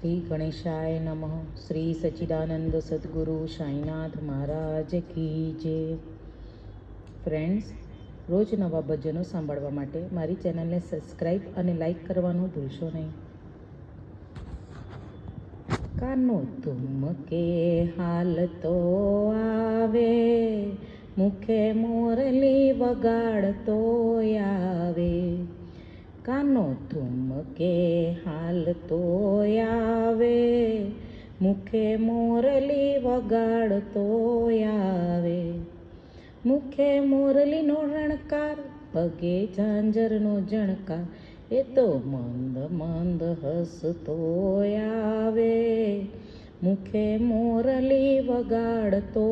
શ્રી ગણેશાય નમઃ શ્રી સચ્ચિદાનંદ સદગુરુ સાંઈનાથ મહારાજ કી જય ફ્રેન્ડ્સ રોજ નવા ભજનો સાંભળવા માટે મારી ચેનલને સબસ્ક્રાઈબ અને લાઈક કરવાનું ભૂલશો નહીં. કાનો તુમ કે હાલ તો આવે, મુખે મોરલી વગાડતો આવે. કાનો તુમ કે હાલ તો આવે, મુખે મોરલી વગાડતો આવે. મુખે મોરલીનો રણકાર, પગે ઝાંઝરનો જણકાર એ તો મંદ મંદ હસતો આવે. મુખે મોરલી વગાડતો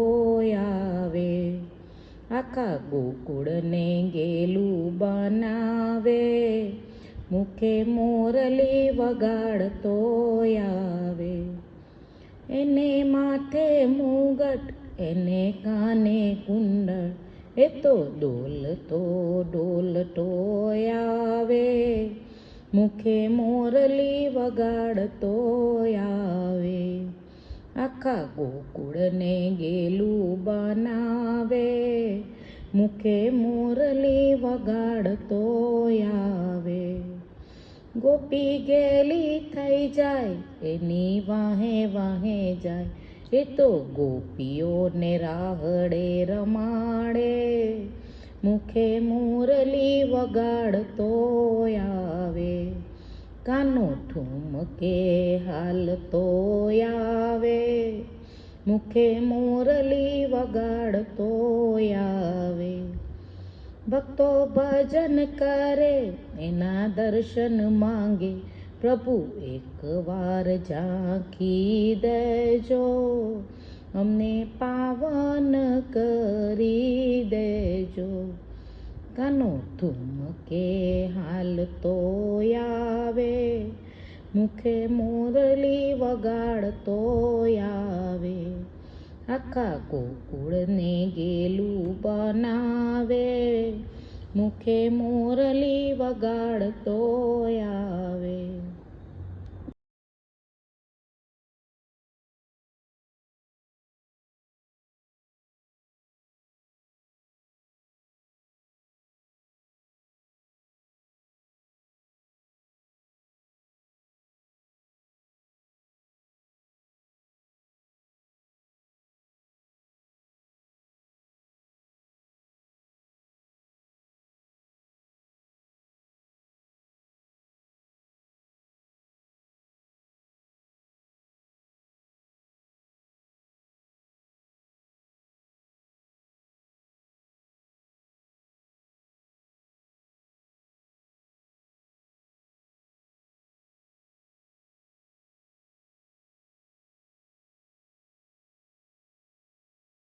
આવે, આખા ગોકુળને ગેલું બનાવે. મુખે મોરલી વગાડતો આવે. એને માથે મુગટ, એને કાને કુંડળ, એ તો ડોલતો ડોલતો આવે. મુખે મોરલી વગાડતો આવે. આખા ગોકુળને ગેલું બનાવે. મુખે મોરલી વગાડતો આવે. ગોપી ગેલી થઈ જાય એની વાહે વાહે જાય એ તો ગોપીઓને રાહડે રમાડે મુખે મુરલી વગાડતો આવે કાનો ઠુમકે હાલતો આવે મુખે મોરલી વગાડતો આવે ભક્તો ભજન કરે, એના દર્શન માંગે. પ્રભુ એકવાર ઝાંખી દેજો, અમને પાવન કરી દેજો. કાનો હાલ તો આવે, મુખે મોરલી વગાડતો આવે. આખા ગોકુળને ગેલું બનાવે મુખે મોરલી વગાડતો આવે.